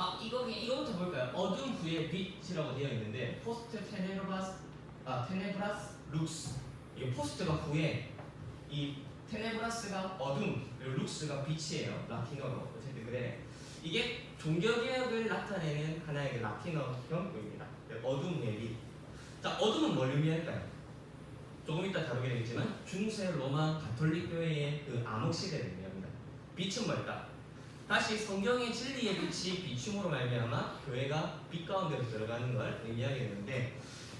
아 이거 그냥 이거부터 볼까요? 어둠 후에 빛이라고 되어 있는데 포스트 테네브라스 아 테네브라스 룩스 이 포스트가 후에 이 테네브라스가 어둠 그리고 룩스가 빛이에요 라틴어로 어쨌든 그래 이게 종교개혁을 나타내는 하나의 그 라틴어형입니다 어둠 후에 빛. 자 어둠은 뭘 의미할까요? 조금 이따 다루게 되겠지만 중세 로마 가톨릭 교회의 그 암흑 시대를 의미합니다. 빛은 뭘까? 다시 성경의 진리의 빛이 비춤으로 말미암아 교회가 빛 가운데로 들어가는 걸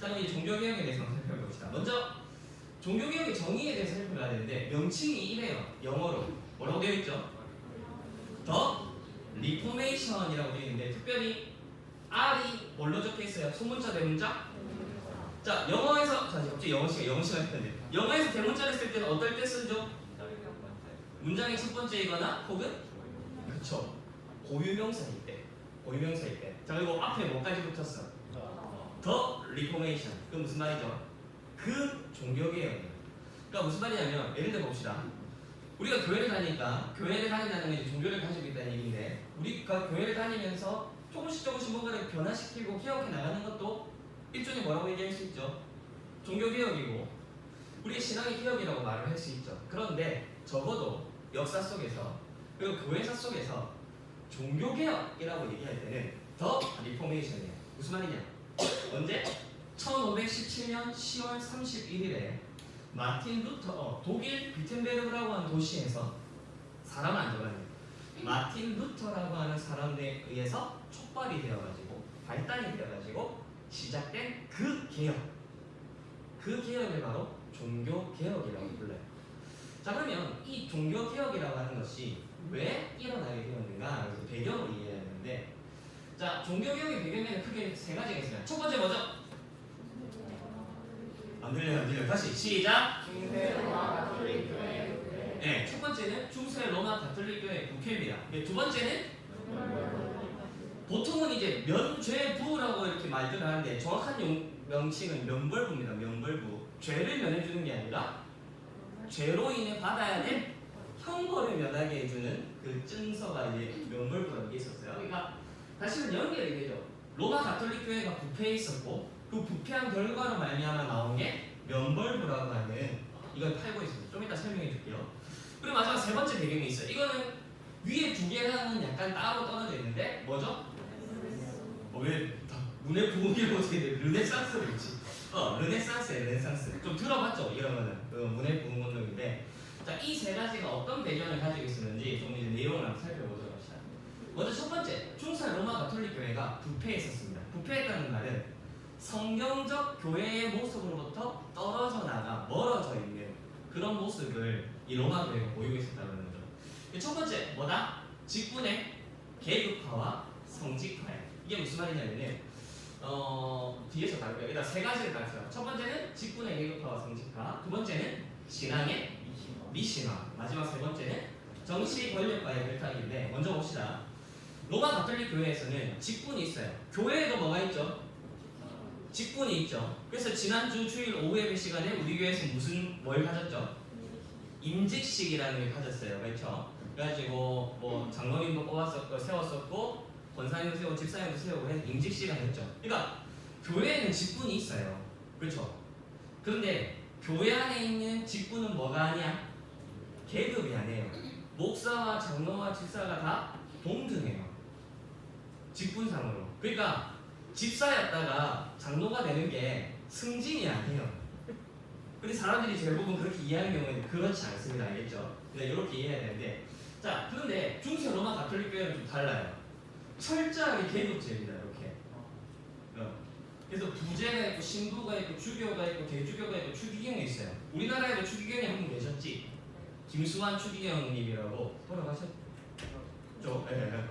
그럼 이제 종교개혁에 대해서 한번 살펴봅시다. 먼저 종교개혁의 정의에 대해서 살펴봐야 되는데 명칭이 이래요. 영어로 뭐라고 되어 있죠? 더 리포메이션이라고 되어 있는데 특별히 R이 뭘로 적혀 있어요? 소문자 대문자? 자 영어에서 자 갑자기 영어 시간 영어 시간 했는데 영어에서 대문자를 쓸 때는 어떨 때 쓰죠? 문장의 첫 번째이거나 혹은 그쵸. 고유명사일 때 고유명사일 때 자 그리고 앞에 뭐까지 붙었어? 더 리포메이션. 그 무슨 말이죠? 그 종교개혁이에요 그러니까 무슨 말이냐면 예를 들어 봅시다. 우리가 교회를 다니니까 교회를 다닌다는 건 종교를 가지고 있다는 얘기인데 우리가 교회를 다니면서 조금씩 조금씩 뭔가를 변화시키고 개혁해 나가는 것도 일종의 뭐라고 얘기할 수 있죠? 종교개혁이고 우리의 신앙의 개혁이라고 말을 할 수 있죠. 그런데 적어도 역사 속에서 그리고 교회사 속에서 종교개혁이라고 얘기할 때는 더 리포메이션이에요 무슨 말이냐 언제? 1517년 10월 31일에 마틴 루터 어, 독일 비텐베르그라고 하는 도시에서 사람 안 적어요 마틴 루터라고 하는 사람에 의해서 촉발이 되어가지고 발단이 되어가지고 시작된 그 개혁 그 개혁을 바로 종교 개혁이라고 불러요. 자 그러면 이 종교 개혁이라고 하는 것이 왜 일어나게 되었는가 그래서 배경을 이해해야 되는데 자 종교 개혁의 배경에는 크게 세 가지가 있습니다. 첫 번째 뭐죠? 안 들려요, 안 들려요. 다시 시작. 네, 첫 번째는 중세 로마 가톨릭 교회 국회입니다. 네, 두 번째는 보통은 이제 면죄부라고 이렇게 말들 하는데 정확한 용, 명칭은 면벌부입니다. 면벌부. 죄를 면해주는 게 아니라 죄로 인해 받아야 될 형벌을 면하게 해주는 그 증서가 이제 면벌부라는 게 있었어요. 그러니까 다시는 연결이 되죠. 로마 가톨릭 교회가 부패해 있었고 그 부패한 결과로 말미암아 나온 게 면벌부라고 하는 이걸 팔고 있습니다. 좀 이따 설명해 줄게요. 그리고 마지막 세 번째 배경이 있어요. 이거는 위에 두 개랑은 약간 따로 떨어져 있는데 뭐죠? 어, 왜다 부흥이 어떻게 돼? 르네상스를 있지. 어, 르네상스에 르네상스. 좀 들어봤죠? 이러면은 그 문의 부흥 운동인데 자, 이 세 가지가 어떤 배경을 가지고 있었는지 좀 이제 내용을 한번 살펴보도록 합시다. 먼저 첫 번째, 중세 로마 가톨릭 교회가 부패했었습니다. 부패했다는 말은 성경적 교회의 모습으로부터 떨어져 나가 멀어져 있는 그런 모습을 이 로마 교회가 보이고 있었다는 거죠. 그첫 번째 뭐다? 직분의 계급화와 성직화예요. 이게 무슨 말이냐면은 어 뒤에서 다룰게요. 일단 세 가지를 가르쳐요. 첫 번째는 직분의 계급화와 성직화. 두 번째는 신앙의 미신화. 마지막 세 번째는 정치 권력과의 결탁인데 먼저 봅시다. 로마 가톨릭 교회에서는 직분이 있어요. 교회에도 뭐가 있죠? 직분이 있죠. 그래서 지난주 주일 오후 예배 시간에 우리 교회에서 무슨 뭘 가졌죠? 임직식이라는 걸 가졌어요. 그렇죠? 그래가지고 뭐 장로님도 뽑았었고 세웠었고 권사님도 세우고 집사님도 세우고 해서 임직식을 했죠. 그러니까 교회에는 직분이 있어요. 그렇죠? 그런데 교회 안에 있는 직분은 뭐가 아니야? 계급이 아니에요. 목사와 장로와 집사가 다 동등해요. 직분상으로. 그러니까 집사였다가 장로가 되는 게 승진이 아니에요. 근데 사람들이 대부분 그렇게 이해하는 경우에는 그렇지 않습니다. 알겠죠? 네, 이렇게 이해해야 되는데. 자, 그런데 중세 로마 가톨릭 교회는 좀 달라요. 철저하게 계급제입니다. 이렇게. 어. 그래서 부제가 있고 신부가 있고 주교가 있고 대주교가 있고 추기경이 있어요. 우리나라에도 추기경이 한 분 계셨지. 김수환 추기경님이라고 돌아가셨죠? 예.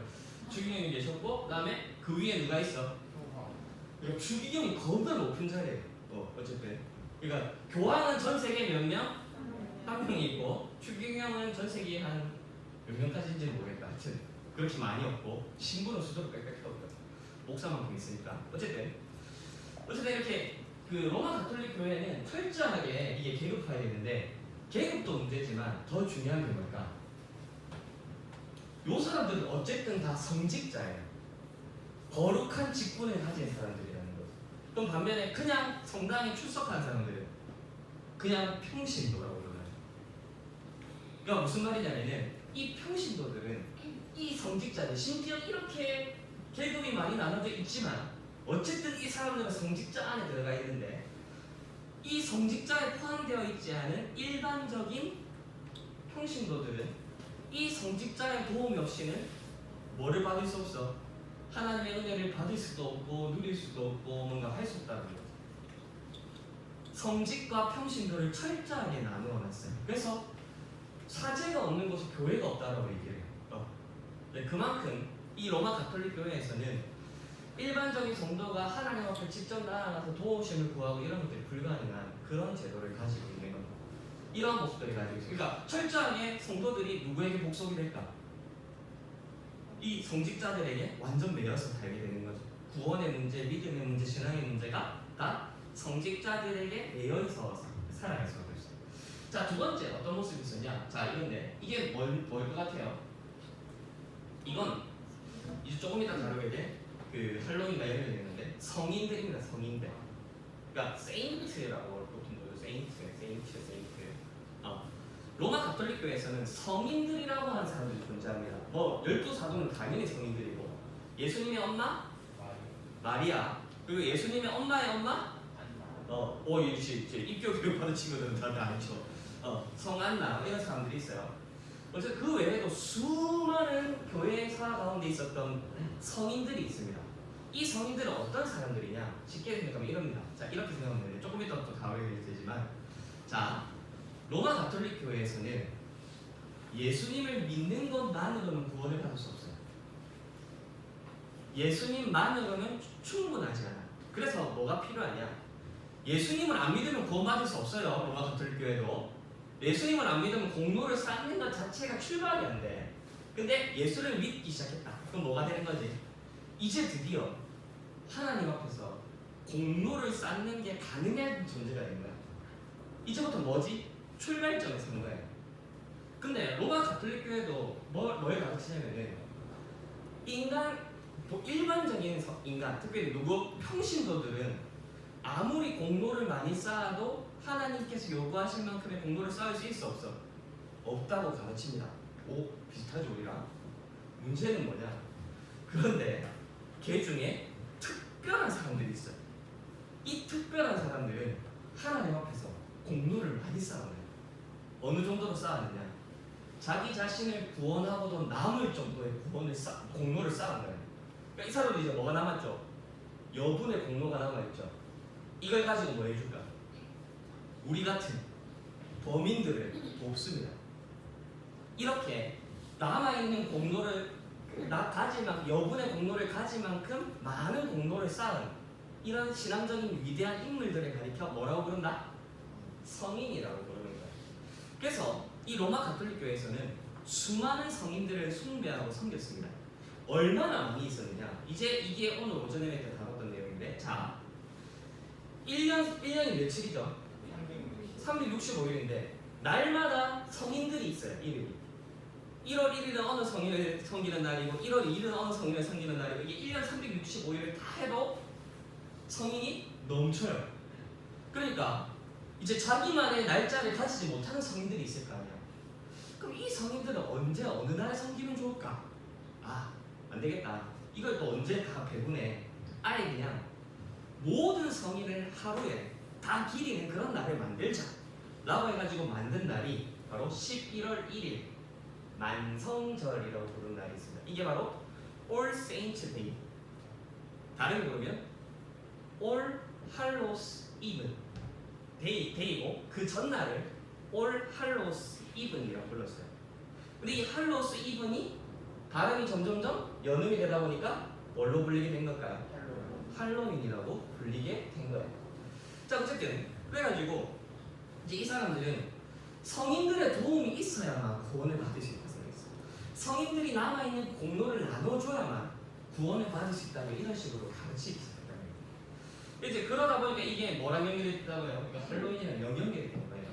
추기경이 계셨고 그다음에 그 위에 누가 있어? 그러니까 추기경이 겁나 높은 자리예요. 어, 어쨌든. 그러니까 교황은 전 세계 몇 명? 한 명이 있고 추기경은 전 세계에 한몇 명까지인지 는 모르겠다. 하여튼 그렇게 많이 없고 신부는 수도로 빽빽 해 없고 목사만큼 있으니까 어쨌든 어쨌든 이렇게 그 로마 가톨릭 교회는 철저하게 이게 계급화해야 되는데 계급도 문제지만 더 중요한 게 뭘까? 요 사람들은 어쨌든 다 성직자예요. 거룩한 직분을 가진 사람들이라는 거죠. 그럼 반면에 그냥 성당에 출석한 사람들은 그냥 평신도라고 불러요. 그러니까 무슨 말이냐면은 이 평신도들은 이 성직자들 심지어 이렇게 계급이 많이 나눠져 있지만 어쨌든 이 사람들은 성직자 안에 들어가 있는데 이 성직자에 포함되어 있지 않은 일반적인 평신도들은 이 성직자의 도움이 없이는 뭐를 받을 수 없어? 하나님의 은혜를 받을 수도 없고 누릴 수도 없고 뭔가 할 수 없다는 거죠. 성직과 평신도를 철저하게 나누어 놨어요. 그래서 사제가 없는 곳에 교회가 없다라고 얘기를 해요. 어. 네, 그만큼 이 로마 가톨릭 교회에서는 일반적인 성도가 하나님 앞에 직접 나아가서 도우심을 구하고 이런 것들이 불가능한 그런 제도를 가지고 있는 겁니다. 이런 모습들을 가지고 있어요. 그러니까 철저하게 성도들이 누구에게 복속이 될까? 이 성직자들에게 완전 매여서 살게 되는 거죠. 구원의 문제, 믿음의 문제, 신앙의 문제가 다 성직자들에게 매여 있어 살아갈 수가 있어요. 자, 두 번째 어떤 모습이 있었냐? 자, 이건데 이게 뭘, 뭘것 같아요? 이건 이제 조금 이따 다루게 될 그 할로윈과 연결되는데 성인들입니다. 성인들. 그러니까 세인트라고 보통 부르죠. 세인트, 세인트, 세인트. 어. 로마 가톨릭 교회에서는 성인들이라고 하는 사람들이 존재합니다. 뭐 열두 사도는 당연히 성인들이고 예수님의 엄마 마리아 그리고 예수님의 엄마의 엄마 어, 오 역시 이제 입교 교육 받은 친구들은 다들 알죠. 어, 성안나 이런 사람들이 있어요. 어쨌그 외에도 수많은 교회사 가운데 있었던 성인들이 있습니다. 이 성인들은 어떤 사람들이냐? 쉽게 생각하면 이럽니다. 자 이렇게 생각하면 돼요. 조금 이따 또 다루게 되지만 자 로마 가톨릭 교회에서는 예수님을 믿는 것만으로는 구원을 받을 수 없어요. 예수님만으로는 충분하지 않아. 그래서 뭐가 필요하냐? 예수님을 안 믿으면 구원받을 수 없어요. 로마 가톨릭 교회도. 예수님을 안 믿으면 공로를 쌓는 것 자체가 출발이 안 돼. 근데 예수를 믿기 시작했다. 그럼 뭐가 되는 거지? 이제 드디어 하나님 앞에서 공로를 쌓는 게 가능한 존재가 된 거야. 이제부터 뭐지? 출발점에 선 거예요. 근데 로마 가톨릭 교회도 뭐, 뭘 가르치냐면은 인간 뭐 일반적인 서- 인간 특별히 누구 평신도들은 아무리 공로를 많이 쌓아도 하나님께서 요구하실 만큼의 공로를 쌓을 수 없어 없다고 가르칩니다. 오 비슷하죠 우리랑 문제는 뭐냐? 그런데 걔 중에 특별한 사람들이 있어요. 이 특별한 사람들은 하나님 앞에서 공로를 많이 쌓아요. 어느 정도로 쌓았느냐? 자기 자신을 구원하고도 남을 정도의 구원을 쌓, 공로를 쌓은 거예요. 그러니까 이 사람은 이제 뭐가 남았죠? 여분의 공로가 남아있죠. 이걸 가지고 뭐 해줄까? 우리 같은 범인들을 돕습니다. 이렇게 남아있는 공로를 나 가질 만큼 여분의 공로를 가질 만큼 많은 공로를 쌓은 이런 신앙적인 위대한 인물들을 가리켜 뭐라고 부른다? 성인이라고 부르는 거예요. 그래서 이 로마 가톨릭 교회에서는 수많은 성인들을 숭배하고 섬겼습니다. 얼마나 많이 있었느냐? 이제 이게 오늘 오전에 때 다뤘던 내용인데, 자, 1년 1년이 며칠이죠? 365일인데 날마다 성인들이 있어요. 이름이. 1월 1일은 어느 성인을 섬기는 날이고 1월 2일은 어느 성인을 섬기는 날이고 이게 1년 365일을 다 해도 성인이 넘쳐요. 그러니까 이제 자기만의 날짜를 가지지 못하는 성인들이 있을 거 아니야. 그럼 이 성인들은 언제 어느 날에 섬기면 좋을까? 아, 안 되겠다. 이걸 또 언제 다 배분해? 아예 그냥 모든 성인을 하루에 다 기리는 그런 날을 만들자. 라고 해가지고 만든 날이 바로 11월 1일 만성절이라고 부르는 날이 있습니다. 이게 바로 All Saints Day. 다르게 부르면 All Hallows Eve. 데이, 데이고 그 전날을 All Hallows Eve이라고 불렀어요. 근데 이 Hallows Eve이 발음이 점점점 연음이 되다 보니까 뭘로 불리게 된 걸까요? 할로윈이라고 불리게 된 거예요. 자 어쨌든 그래가지고 이 사람들은 성인들의 도움이 있어야만 구원을 받을 수 있다고 생각했어요. 성인들이 남아있는 공로를 나눠줘야만 구원을 받을 수 있다는 이런 식으로 가르치기 시작했다는. 이제 그러다 보니까 이게 뭐랑 연결이 됐다고요? 그러니까 할로윈이랑 연결이 된 거예요.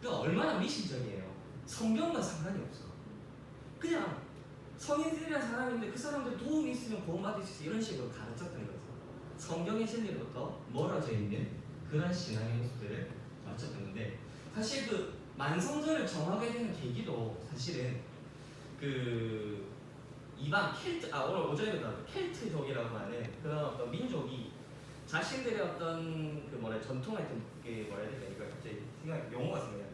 그러니까 얼마나 미신적이에요. 성경과 상관이 없어. 그냥 성인들이란 사람인데 그 사람들 도움이 있으면 구원받을 수 있어 이런 식으로 가르쳤던 거죠. 성경의 진리로부터 멀어져 있는 그런 신앙의 모습들을 건데 사실 그 만성전을 정하게 되는 계기도 사실은 그 이방 켈트 아 오늘 오전에도 나왔 켈트족이라고 하는 그런 어떤 민족이 자신들의 어떤 그 뭐래 전통했던 그 뭐라 해야 될까 이거 갑자기 생각 용어가 나요.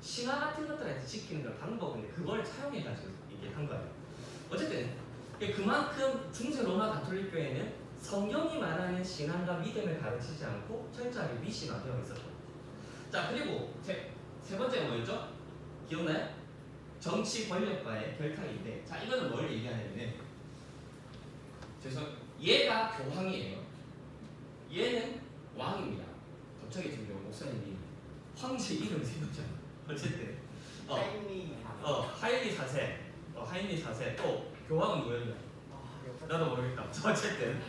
신화 같은 것들한테 지키는 그런 방법인데 그걸 사용해가지고 이게 한 거예요. 어쨌든 그만큼 중세 로마 가톨릭 교회는 성경이 말하는 신앙과 믿음을 가르치지 않고 철저하게 미시하되어 있었고 자 그리고 제, 세 번째 뭐였죠? 기억나요? 정치 권력과의 결탁인데 자 이거는 뭘 얘기하냐면은 죄송 얘가 교황이에요. 얘는 왕입니다. 갑자기 지금 요 목사님이 황제 이름 세웠잖아. 어쨌든. 어, 타이밍이 어 하일리 사세. 어 하일리 사세. 또 교황은 뭐였냐? 나도 모르겠다. 어쨌든.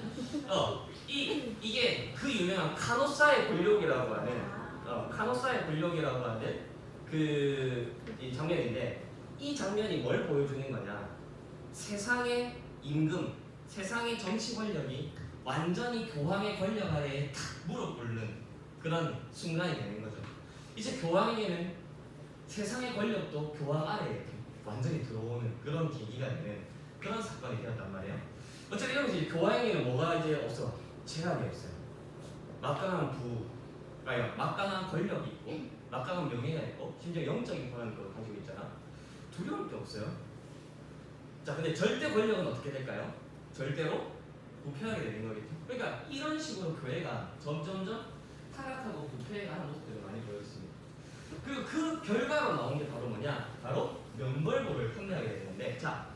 어이 이게 그 유명한 카노사의 권력이라고 하는 어 카노사의 권력이라고 하는 그이 장면인데 이 장면이 뭘 보여주는 거냐? 세상의 임금, 세상의 정치 권력이 완전히 교황의 권력 아래에 탁 무릎 꿇는 그런 순간이 되는 거죠. 이제 교황에게는 세상의 권력도 교황 아래에 완전히 들어오는 그런 계기가 되는 그런 사건이 되었단 말이에요. 어쨌든 이러면서 이제 교황에게는 뭐가 이제 없어? 제약이 없어요. 막강한 부, 아니 막강한 권력이 있고, 막강한 명예가 있고, 심지어 영적인 권한도 가지고 있잖아. 두려울 게 없어요. 자, 근데 절대 권력은 어떻게 될까요? 절대로 부패하게 되는 거겠죠. 그러니까 이런 식으로 교회가 점점점 타락하고 부패하는 모습들을 많이 보여줬습니다. 그리고 그 결과로 나온 게 바로 뭐냐? 바로 면벌부를 판매하게 되는데, 자,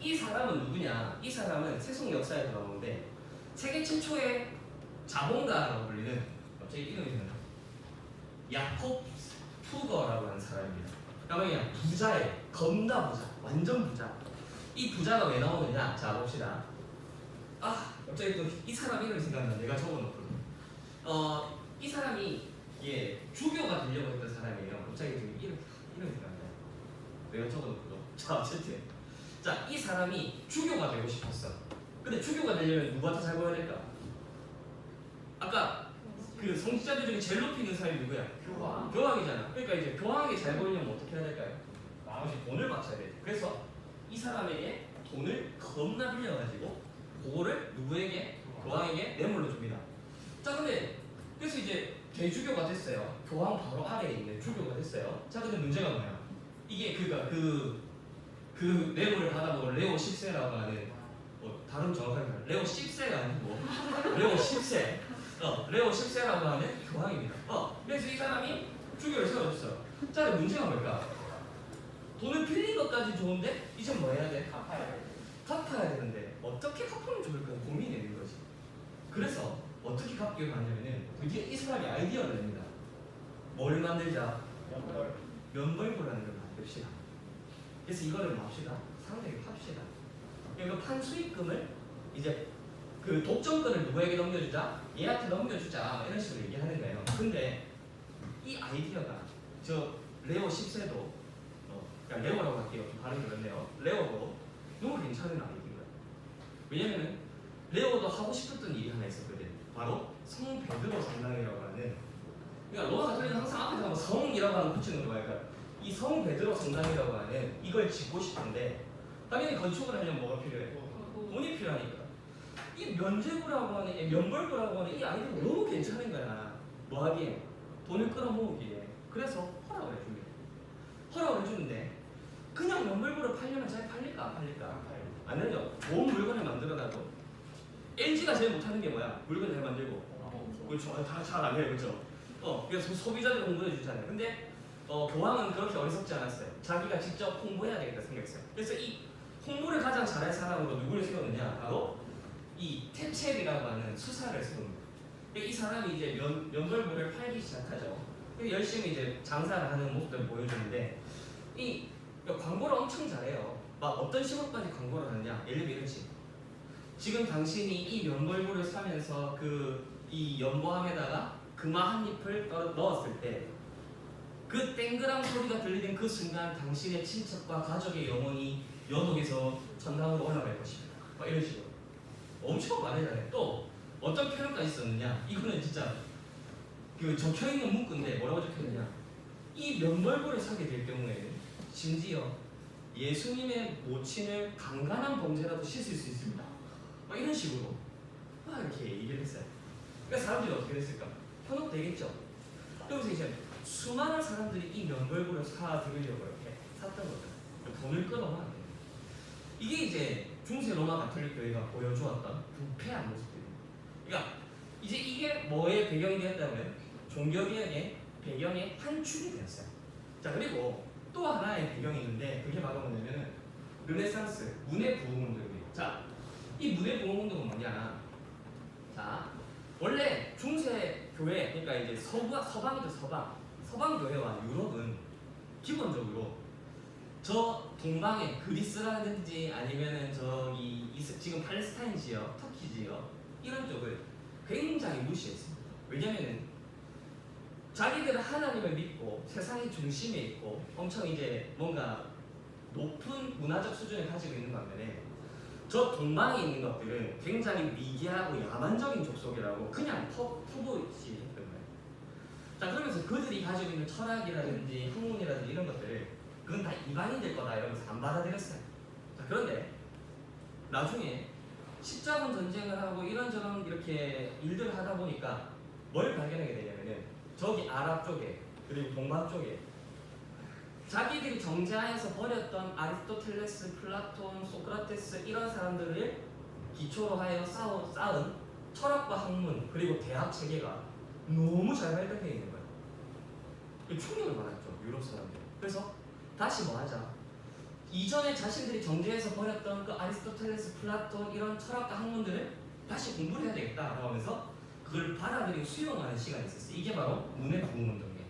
이 사람은 누구냐? 이 사람은 세속 역사에 나오는데 세계 최초의 자본가라고 불리는 갑자기 이름이 생각나. 야콥 푸거라고 하는 사람입니다. 그러니까 그냥 부자예요. 겁나 부자. 완전 부자. 이 부자가 왜 나오느냐? 자 봅시다. 아 갑자기 또 이 사람 이름이 생각나. 내가 적어놓거든. 어, 이 사람이 예 주교가 되려고 했던 사람이에요. 갑자기 지금 이름 이름이 생각나요. 내가 적어놓거든. 자 어쨌든 자, 이 사람이 주교가 되고 싶었어. 근데 주교가 되려면 누구한테 잘 보여야 될까? 아까 그 성직자들 중에 제일 높이 있는 사람이 누구야? 교황. 교황이잖아. 그러니까 이제 교황에게 잘 보이려면 어떻게 해야 될까요? 나머지 돈을 바쳐야 돼. 그래서 이 사람에게 돈을 겁나 빌려가지고 그거를 누구에게? 교황에게 뇌물로 줍니다. 자, 근데 그래서 이제 대주교가 됐어요. 교황 바로 아래에 있는 주교가 됐어요. 자, 근데 문제가 뭐야? 이게 그가 그 그 뇌물을 받아먹은 레오 10세라고 하는 뭐 다른 정확하게 레오 10세가 아니고 레오 10세 어 레오 10세라고 하는 교황입니다 어 그래서 이 사람이 주교를 세워줬어요 자 근데 문제가 뭘까 돈을 빌린 것까지 좋은데 이제 뭐 해야 돼? 갚아야 돼. 갚아야 되는데 어떻게 갚으면 좋을까 고민이 되는 거지 그래서 어떻게 갚기로 하냐면은 드디어 이 사람이 아이디어를 냅니다 뭘 만들자 연결. 면벌부라는 걸 만듭시다. 그래서 이거를 맙시다. 상대에게 팝시다. 그러니까 판 수익금을 이제 그 독점권을 누구에게 넘겨주자? 얘한테 넘겨주자. 이런 식으로 얘기하는 거예요. 근데 이 아이디어가 저 레오 10세도 어, 그러니까 레오라고 할게요. 좀 발음이 그렇네요. 레오도 너무 괜찮은 아이디어인 거예요. 왜냐면은 레오도 하고 싶었던 일이 하나 있었거든. 바로 성 베드로 성당이라고 하는 그러니까 로마 가톨릭은 항상 앞에 가면 성이라고 하는 붙이는 거야. 그러니까 이 성 베드로 성당이라고 하는 이걸 짓고 싶은데 당연히 건축을 하려면 뭐가 필요해? 돈이 필요하니까. 이 면제부라고 하는 이 면벌부라고 하는 이 아이디어가 너무 괜찮은 거야. 뭐 하기에? 돈을 끌어모으기에. 그래서 허락을 해줍니다. 허락을 해주는데 그냥 면벌부를 팔려면 잘 팔릴까 안 팔릴까? 안 되죠. 좋은 물건을 만들어놔도 LG가 제일 못하는 게 뭐야? 물건을 잘 만들고 그렇죠. 다잘안 해요, 그렇죠. 어, 그래서 소비자들 홍보해 주잖아요. 근데 어, 교황은 그렇게 어리석지 않았어요. 자기가 직접 홍보해야 되겠다 생각했어요. 그래서 이 홍보를 가장 잘할 사람으로 누구를 세웠느냐? 바로 이 테첼이라고 하는 수사를 세웁니다. 이 사람이 이제 면, 면벌부를 팔기 시작하죠. 열심히 이제 장사를 하는 모습을 보여주는데 이 그러니까 광고를 엄청 잘해요. 막 어떤 식으로까지 광고를 하느냐? 예를 들면 이렇지. 지금 당신이 이 면벌부를 사면서 그 이 연보함에다가 금화 한 잎을 넣었을 때 그 땡그랑 소리가 들리는 그 순간 당신의 친척과 가족의 영혼이 연옥에서 천당으로 올라갈 것입니다. 막 이런 식으로 엄청 많아요. 또 어떤 표현까지 썼느냐? 이거는 진짜 그 적혀 있는 문구인데 뭐라고 적혀 있느냐? 이 면벌부를 사게 될 경우에 심지어 예수님의 모친을 강간한 범죄라도 씻을 수 있습니다. 막 이런 식으로 막 이렇게 얘기를 했어요. 그러니까 사람들이 어떻게 됐을까? 현혹되겠죠. 그러면서 이제 수많은 사람들이 이 면벌부를 사들으려고 이렇게 샀던 거죠. 돈을 끌어만 이게 이제 중세 로마 가톨릭 교회가 보여주었던 부패한 모습들입니다. 그러니까 이제 이게 뭐의 배경이 되었다면 종교개혁의 배경의 한 축이 되었어요. 자 그리고 또 하나의 배경이 있는데 그게 바로 뭐냐면은 르네상스 문예 부흥 운동이에요. 자, 이 문예 부흥 운동은 뭐냐? 자, 원래 중세 교회 그러니까 이제 서부 서방이죠 서방 서방 교회와 유럽은 기본적으로 저 동방의 그리스라든지 아니면은 저기 이스- 지금 팔레스타인 지역, 터키 지역 이런 쪽을 굉장히 무시했습니다. 왜냐면은 자기들은 하나님을 믿고 세상의 중심에 있고 엄청 이제 뭔가 높은 문화적 수준을 가지고 있는 반면에 저 동방에 있는 것들은 굉장히 미개하고 야만적인 족속이라고 그냥 퍼, 퍼부시 했던 거예요. 자 그러면서 그들이 가지고 있는 철학이라든지 학문이라든지 이런 것들을 그건 다 이방인들 거다 이러면서 안 받아들였어요. 자 그런데 나중에 십자군 전쟁을 하고 이런저런 이렇게 일들을 하다 보니까 뭘 발견하게 되냐면은 저기 아랍 쪽에 그리고 동방 쪽에 자기들이 정제하에서 버렸던 아리스토텔레스, 플라톤, 소크라테스 이런 사람들을 기초로 하여 쌓아, 쌓은 철학과 학문 그리고 대학 체계가 너무 잘 발달되어 있는 거예요. 그 충격을 받았죠 유럽 사람들. 그래서 다시 뭐 하자. 이전에 자신들이 정제해서 버렸던 그 아리스토텔레스, 플라톤 이런 철학과 학문들을 다시 공부를 해야 되겠다라고 하면서 그걸 받아들이고 수용하는 시간이 있었어요. 이게 바로 문의 부흥 운동이에요.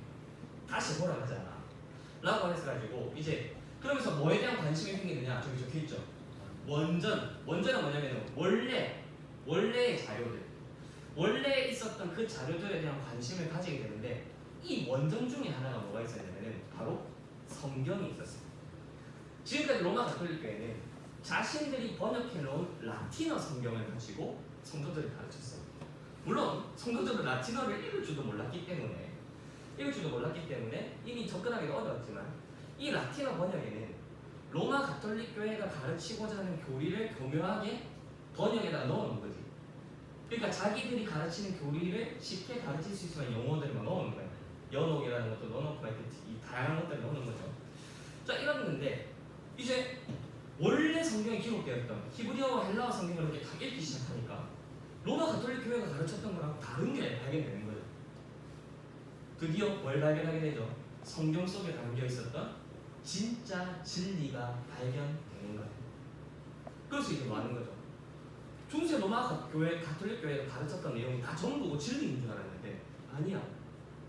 다시 보라 하잖아. 라고 해서가지고 이제 그러면서 뭐에 대한 관심이 생기느냐 저기 적혀 있죠. 원전 원전은 뭐냐면 원래 원래의 자료들 원래 있었던 그 자료들에 대한 관심을 가지게 되는데 이 원전 중에 하나가 뭐가 있었냐면은 바로 성경이 있었어요. 지금까지 로마 가톨릭 교회는 자신들이 번역해 놓은 라틴어 성경을 가지고 성도들을 가르쳤어요. 물론 성도들은 라틴어를 읽을 줄도 몰랐기 때문에 읽을 줄도 몰랐기 때문에 이미 접근하기도 어려웠지만 이 라틴어 번역에는 로마 가톨릭 교회가 가르치고자 하는 교리를 교묘하게 번역에다 넣어놓은 거지. 그러니까 자기들이 가르치는 교리를 쉽게 가르칠 수 있으면 용어들만 넣어놓은 거야. 연옥이라는 것도 넣어놓고 이렇게 이 다양한 것들을 넣어놓은 거죠. 자 이랬는데 이제 원래 성경에 기록되었던 히브리어와 헬라어 성경을 이렇게 다 읽기 시작하니까 로마 가톨릭 교회가 가르쳤던 거랑 다른 게 발견되는 거예요. 드디어 뭘 발견하게 되죠? 성경 속에 담겨 있었던 진짜 진리가 발견되는 거예요. 그래서 이게 뭐 하는 거죠? 중세 로마 가- 교회, 가톨릭 교회가 가르쳤던 내용이 다 전부 진리인 줄 알았는데 아니야.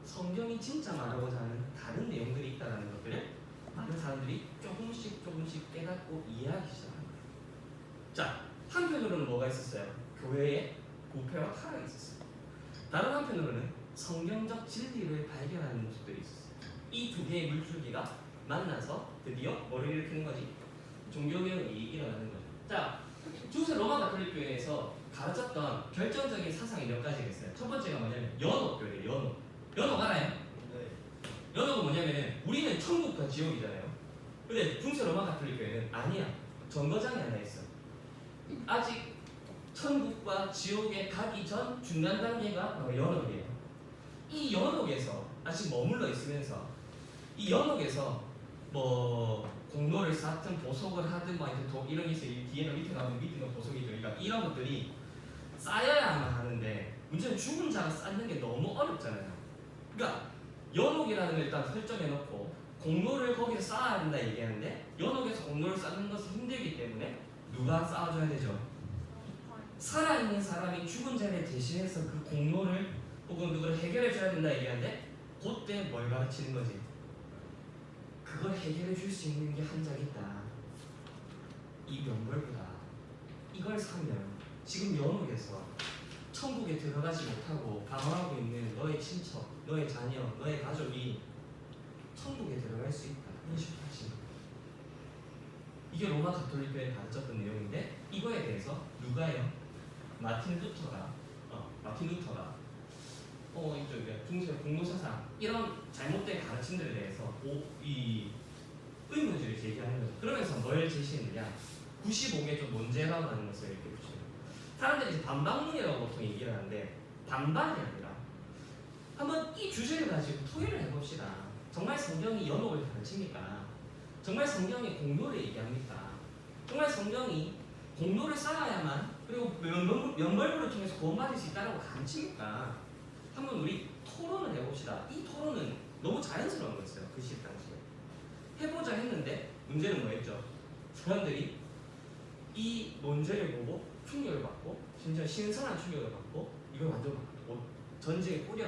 성경이 진짜 말하고자 하는 다른 내용들이 있다는 것들을 많은 사람들이 조금씩 조금씩 깨닫고 이해하기 시작한 거예요. 자, 한편으로는 뭐가 있었어요? 교회에 부패와 타락이 있었어요. 다른 한편으로는 성경적 진리를 발견하는 모습들이 있었어요. 이 두 개의 물줄기가 만나서 드디어 뭐를 일으키는 거지? 종교개혁이 일어나는 거죠. 자, 중세 로마 가톨릭 교회에서 가르쳤던 결정적인 사상이 몇 가지가 있어요. 첫 번째가 뭐냐면 연옥교회예요. 연옥. 연옥 알아요? 연옥은 뭐냐면은 우리는 천국과 지옥이잖아요. 근데 중세 로마 가톨릭 교회는 아니야. 정거장이 하나 있어. 아직 천국과 지옥에 가기 전 중간 단계가 바로 연옥이에요. 이 연옥에서 아직 머물러 있으면서 이 연옥에서 뭐 공로를 쌓든 보석을 하든 뭐 이렇게 도, 이런 게 있어요. 이 뒤에는 밑에 나오는 밑에는 보석이죠. 그러니까 이런 것들이 쌓여야만 하는데 문제는 죽은 자가 쌓는 게 너무 어렵잖아요. 그러니까 연옥이라는 걸 일단 설정해 놓고 공로를 거기서 쌓아야 된다 얘기하는데 연옥에서 공로를 쌓는 것은 힘들기 때문에 누가 쌓아줘야 되죠? 살아있는 사람이 죽은 자를 대신해서 그 공로를 혹은 누구를 해결해 줘야 된다 얘기하는데 그때 뭘 가르치는 거지? 그걸 해결해 줄 수 있는 게한장 있다. 이 명벌보다 이걸 사면 지금 연옥에서 천국에 들어가지 못하고 방황하고 있는 너의 친척, 너의 자녀, 너의 가족이 천국에 들어갈 수 있다. 거예요. 이게 로마 가톨릭 교회에 가르쳤던 내용인데 이거에 대해서 누가요? 마틴 루터가 어, 마틴 루터가 어 이쪽 중세 공로사상 이런 잘못된 가르침들에 대해서 오, 이 의문지를 제기하는 거죠. 그러면서 뭘 제시했느냐? 95개 좀 문제라고 하는 것을 이렇게 보시죠. 사람들이 이제 반박론이라고 보통 얘기를 하는데 반박이 아니라 한번 이 주제를 가지고 토의를 해봅시다. 정말 성경이 연옥을 가르칩니까? 정말 성경이 공로를 얘기합니까? 정말 성경이 공로를 쌓아야만 그리고 연벌, 연벌부를 통해서 구원받을 수 있다고 가르칩니까? 한번 우리 토론을 해봅시다. 이 토론은 너무 자연스러운 거였어요. 그 시대 당시에. 해보자 했는데 문제는 뭐였죠? 사람들이 이 문제를 보고 충격을 받고 심지어 신선한 충격을 받고 이걸 완전 뭐 전쟁에 뿌려.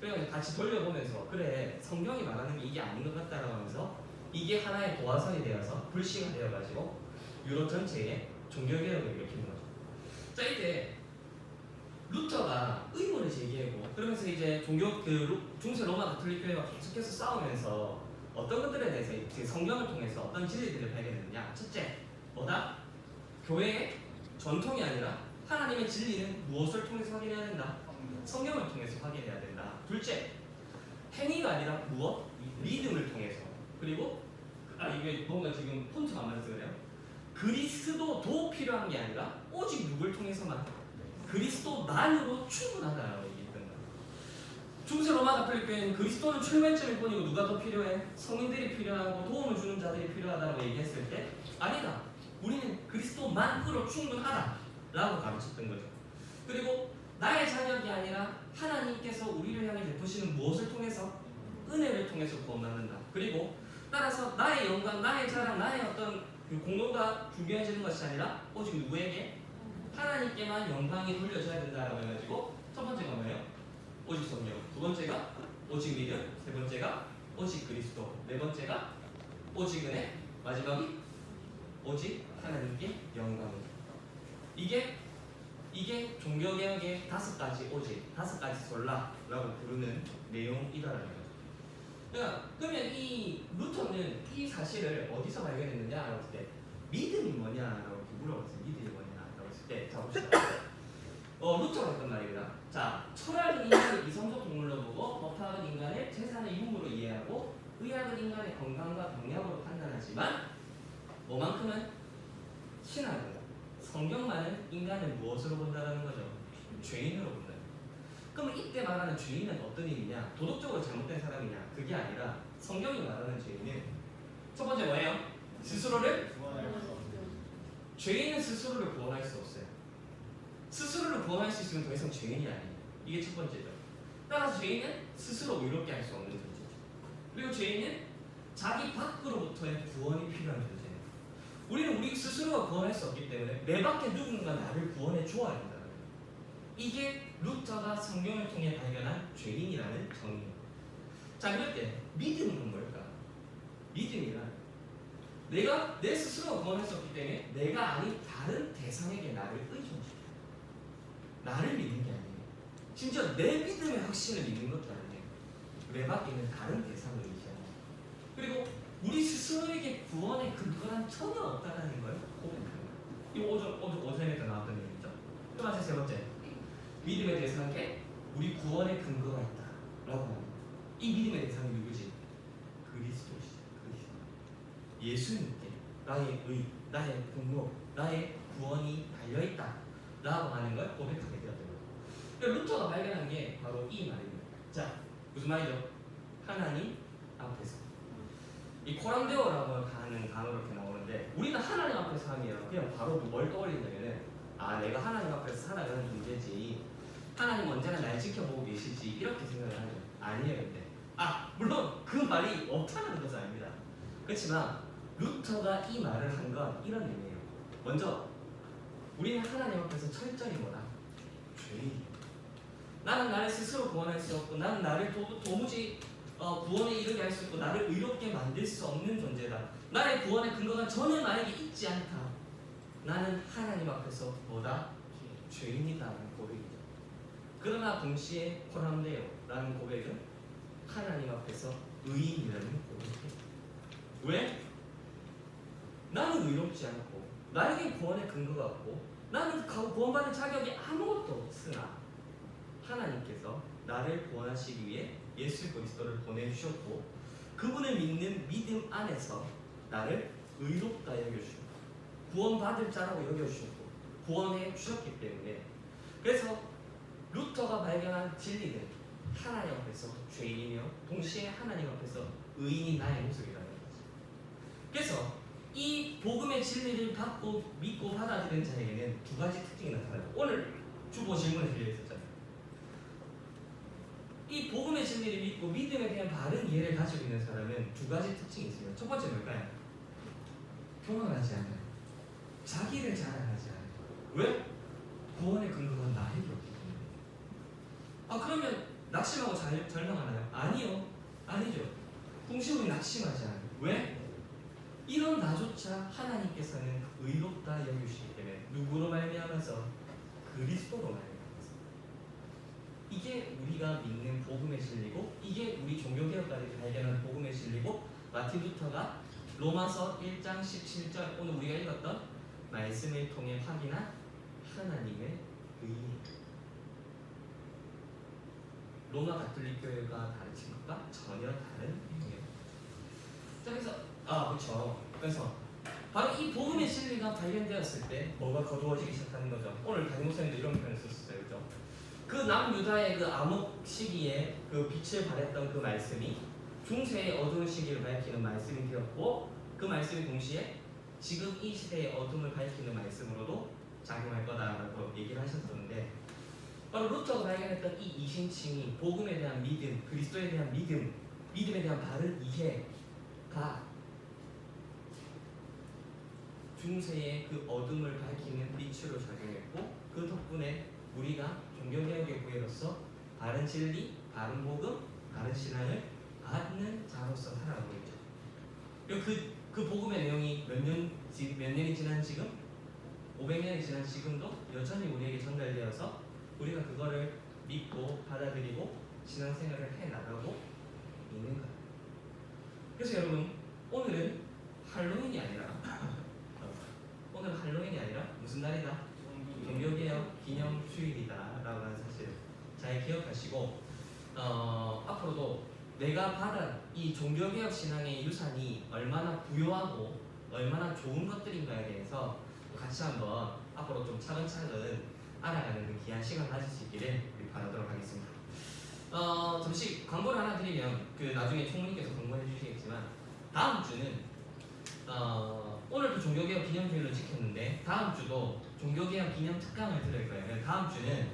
그래서 같이 돌려보면서 그래 성경이 말하는 게 이게 아닌 것 같다라고 하면서 이게 하나의 도화선이 되어서 불씨가 되어가지고 유럽 전체에 종교개혁을 일으키는 거죠. 자 이때 루터가 의문을 제기하고 그러면서 이제 종교 그 로- 중세 로마 가톨릭 교회가 계속해서 싸우면서 어떤 것들에 대해서 이제 성경을 통해서 어떤 진리들을 발견했느냐. 첫째 뭐다? 교회의 전통이 아니라 하나님의 진리는 무엇을 통해서 확인해야 된다 성경을 통해서 확인해야 된다 둘째 행위가 아니라 무엇 믿음을 통해서 그리고 아 이게 뭔가 지금 폰트가 안 맞아서 그래요 그리스도도 필요한 게 아니라 오직 누굴 통해서만 그리스도만으로 충분하다라고 얘기했던 거예요. 중세 로마 가톨릭 교회는 그리스도는 출발점일 뿐이고 누가 더 필요해? 성인들이 필요하고 도움을 주는 자들이 필요하다고 얘기했을 때 아니다. 우리는 그리스도만으로 충분하다라고 가르쳤던 거죠. 그리고 나의 자격이 아니라 하나님께서 우리를 향해 베푸시는 무엇을 통해서 은혜를 통해서 구원받는다. 그리고 따라서 나의 영광, 나의 자랑, 나의 어떤 그 공로가 중요해지는 것이 아니라 오직 누구에게 하나님께만 영광이 돌려져야 된다라고 해가지고 첫 번째가 뭐예요? 오직 성령. 두 번째가 오직 믿음. 세 번째가 오직 그리스도. 네 번째가 오직 은혜. 마지막이 오직 하나님께 영광이. 이게 이게 종교 개혁의 다섯 가지 오직, 다섯 가지 솔라라고 부르는 내용이다라는 거죠. 그러니까 그러면 이 루터는 이 사실을 어디서 발견했느냐라고 했을 때 믿음이 뭐냐라고 물어봤어요. 믿음이 뭐냐라고 했을 때, 자 봅시다. 어 루터가 했던 말입니다. 자 철학은 인간을 이성적 동물로 보고 법학은 인간의 재산의 유무로 이해하고 의학은 인간의 건강과 병약으로 판단하지만 뭐만큼은 신학은 성경만은 인간을 무엇으로 본다라는 거죠? 죄인으로 본다. 그러면 이때 말하는 죄인은 어떤 일이냐? 도덕적으로 잘못된 사람이냐? 그게 아니라 성경이 말하는 죄인은 첫 번째 뭐예요? 스스로를 죄인은 스스로를 구원할 수 없어요. 스스로를 구원할 수 있으면 더 이상 죄인이 아니에요. 이게 첫 번째죠. 따라서 죄인은 스스로 의롭게 할 수 없는 존재죠. 그리고 죄인은 자기 밖으로부터의 구원이 필요한 존재예요. 우리는 우리 스스로가 구원할 수 없기 때문에 내 밖에 누군가 나를 구원해 주어야 거예요. 이게 루터가 성경을 통해 발견한 죄인이라는 정의예요. 자, 그럴 때 믿음은 뭘까? 믿음이란 내가 내 스스로가 구원할 수 없기 때문에 내가 아닌 다른 대상에게 나를 의존시켜. 나를 믿는 게 아니에요. 심지어 내 믿음의 확신을 믿는 것도 아니에요. 내 밖에 있는 다른 대상을 의지하는. 그리고 우리 구원의 근거란 전혀 고백하는 거예요. 이 오전, 오전, 오전에도 나왔던 얘기죠. 또 마찬가지 세 번째. 믿음의 대상에 우리 구원의 근거가 있다. 라고 합니다. 이 믿음의 대상이 누구지? 그리스도시죠. 그리스도. 예수님께 나의 의, 나의 공로, 나의 구원이 달려 있다. 라고 하는 걸 고백하게 되었던 거예요. 그러니까 루터가 발견한 게 바로 이 말입니다. 자, 무슨 말이죠? 하나님 앞에서. 이 코람데오라고 하는 단어로 이렇게 나오는데 우리는 하나님 앞에서 하면 그냥 바로 뭘 떠올리냐면은 아 내가 하나님 앞에서 살아가는 존재지. 하나님 언제나 날 지켜보고 계시지. 이렇게 생각을 하죠 아니에요 근데. 아 물론 그 말이 없다는 것은 아닙니다. 그렇지만 루터가 이 말을 한 건 이런 의미예요. 먼저 우리는 하나님 앞에서 철저히 뭐다? 죄인이에요. 나는 나를 스스로 구원할 수 없고 나는 나를 도, 도무지 어, 구원에 이르게 할수 없고 나를 의롭게 만들 수 없는 존재다. 나의 구원의 근거가 전혀 나에게 있지 않다. 나는 하나님 앞에서 뭐다? 죄인이다라는 고백이죠. 그러나 동시에 코람데오라는 고백은 하나님 앞에서 의인이라는 고백이에요. 왜? 나는 의롭지 않고 나에게 구원의 근거가 없고 나는 가- 구원받을 자격이 아무것도 없으나 하나님께서 나를 구원하시기 위해 예수 그리스도를 보내주셨고 그분을 믿는 믿음 안에서 나를 의롭다 여겨주셨고 구원받을 자라고 여겨주셨고 구원해 주셨기 때문에 그래서 루터가 발견한 진리는 하나님 앞에서 죄인이며 동시에 하나님 앞에서 의인이 나의 모습이라는 거지. 그래서 이 복음의 진리를 받고 믿고 받아들이는 자에게는 두 가지 특징이 나타나요. 오늘 주보 질문에 들려 있었잖아요. 이 복음의 진리를 믿고 믿음에 대한 바른 이해를 가지고 있는 사람은 두 가지 특징이 있습니다. 첫 번째 뭘까요? 교만하지 않아요. 자기를 자랑하지 않아요. 왜? 구원의 근거가 나에게 없기 때문에. 아 그러면 낙심하고 잘, 절망하나요? 아니요. 아니죠. 궁시렁이 낙심하지 않아요. 왜? 이런 나조차 하나님께서는 의롭다 여기시기 때문에 누구로 말미암아서 그리스도로 말미암아서 이게 우리가 믿는 복음의 진리고 이게 우리 종교개혁까지 발견한 복음의 진리고 마틴 루터가 로마서 1장 17절 오늘 우리가 읽었던 말씀을 통해 확인한 하나님의 의입니다. 로마 가톨릭 교회가 가르친 것과 전혀 다른 내용이에요. 자 그래서 아 그렇죠. 그래서 바로 이 복음의 진리가 발견되었을 때 뭐가 거두어지기 시작하는 거죠. 오늘 담임 목사님도 이런 표현을 썼어요, 그죠? 그 남유다의 그 암흑 시기에 그 빛을 발했던 그 말씀이 중세의 어두운 시기를 밝히는 말씀이 되었고 그 말씀이 동시에 지금 이 시대의 어둠을 밝히는 말씀으로도 작용할 거다라고 얘기를 하셨었는데 바로 루터가 발견했던 이 이신칭이 복음에 대한 믿음, 그리스도에 대한 믿음, 믿음에 대한 바른 이해가 중세의 그 어둠을 밝히는 빛으로 작용했고 그 덕분에 우리가 종교개혁의 구애로서 바른 진리, 바른 복음, 바른 신앙을 받는 자로서 살아가고 있죠. 그리고 그, 그 복음의 내용이 몇 년, 지- 몇 년이 지난 지금, 500년이 지난 지금도 여전히 우리에게 전달되어서 우리가 그거를 믿고 받아들이고 신앙생활을 해 나가고 있는 거예요. 그래서 여러분 오늘은 할로윈이 아니라 어, 오늘 할로윈이 아니라 무슨 날이다? 종교개혁 기념주일이다라고 하는 사실을 잘 기억하시고 어, 앞으로도 내가 받은 이 종교개혁 신앙의 유산이 얼마나 부유하고 얼마나 좋은 것들인가에 대해서 같이 한번 앞으로 좀 차근차근 알아가는 그 귀한 시간 가질 수 있기를 우리 바라도록 하겠습니다. 어, 잠시 광고를 하나 드리면 그 나중에 총무님께서 공부해 주시겠지만 다음 주는 어, 오늘도 종교개혁 기념주일로 지켰는데 다음 주도 종교개혁 기념 특강을 들을 거예요. 다음 주는